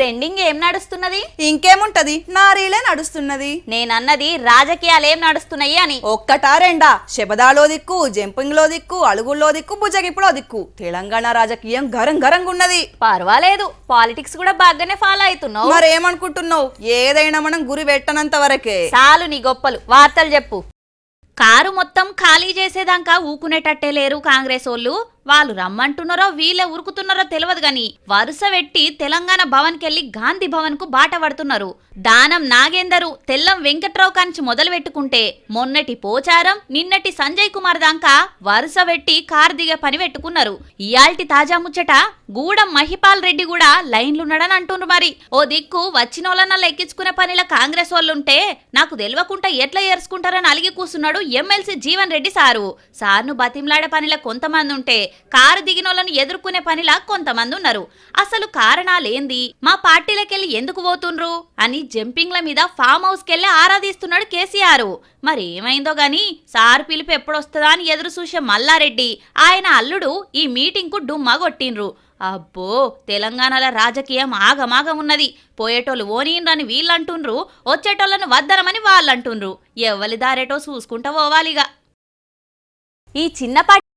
Trending ఏం నడుస్తున్నది? ఇంకేముంటది? నారీలే నడుస్తున్నది. నేనన్నది రాజకీయాలు ఏం నడుస్తున్నాయి అని. ఒక్కటా రెండా? శబదాలో దిక్కు జంపింగ్లో దిక్కు అలుగుల్లో దిక్కు బుజ్జగిప్పులో దిక్కు. తెలంగాణ రాజకీయం గరం గరంగున్నది పర్వాలేదు. పాలిటిక్స్ కూడా బాగానే ఫాలో అవుతున్నావు. మరేమనుకుంటున్నావు? ఏదైనా మనం గురి పెట్టనంత వరకే. చాలు నీ గొప్పలు. వార్తలు చెప్పు. కారు మొత్తం ఖాళీ చేసేదాకా ఊకునేటట్టే లేరు కాంగ్రెస్ వాళ్ళు. వాళ్ళు రమ్మంటున్నారో వీళ్ళే ఉరుకుతున్నారో తెలియదు గాని వరుస పెట్టి తెలంగాణ భవన్ కెళ్ళి గాంధీ భవన్కు బాట పడుతున్నారు. దానం నాగేందరు తెల్లం వెంకట్రావు కాంచి మొదలు పెట్టుకుంటే మొన్నటి పోచారం నిన్నటి సంజయ్ కుమార్ దాకా వరుస పెట్టి కారు దిగే పని పెట్టుకున్నారు. ఇయాల్టి తాజా ముచ్చట గూడెం మహిపాల్ రెడ్డి కూడా లైన్లున్నాడని అంటుండ్రు మరి. ఓ దిక్కు వచ్చిన వాళ్ళనల్లా ఎక్కించుకునే పనిలో కాంగ్రెస్ వాళ్ళుంటే నాకు తెలియకుండా ఎట్లా ఏర్చుకుంటారని అలిగి కూర్చున్నాడు ఎమ్మెల్సీ జీవన్ రెడ్డి సారు. సార్ను బతిమ్లాడే పనిలో కొంతమంది ఉంటే కారు దిగినోళ్ళను ఎదుర్కొనే పనిలా కొంతమంది ఉన్నారు అసలు కారణాలేంది? మా పార్టీలకెళ్ళి ఎందుకు పోతుండ్రు? అని జంపింగ్ల మీద ఫామ్ హౌస్ కెళ్ళి ఆరాధిస్తున్నాడు కేసీఆర్. మరి ఏమైందో గాని సార్ పిలుపు ఎప్పుడొస్తుందా అని ఎదురు చూసే మల్లారెడ్డి ఆయన అల్లుడు ఈ మీటింగ్కు డుమ్మా కొట్టిండ్రు అబ్బో తెలంగాణలో రాజకీయం ఆగమాగం ఉన్నది. పోయేటోళ్ళు ఓనిండ్రని వీళ్ళంటుండ్రు వచ్చేటోళ్ళను వద్దనమని వాళ్ళంటుండ్రు. ఎవలి దారేటో చూసుకుంటా పోవాలిగా. ఈ చిన్నపాటి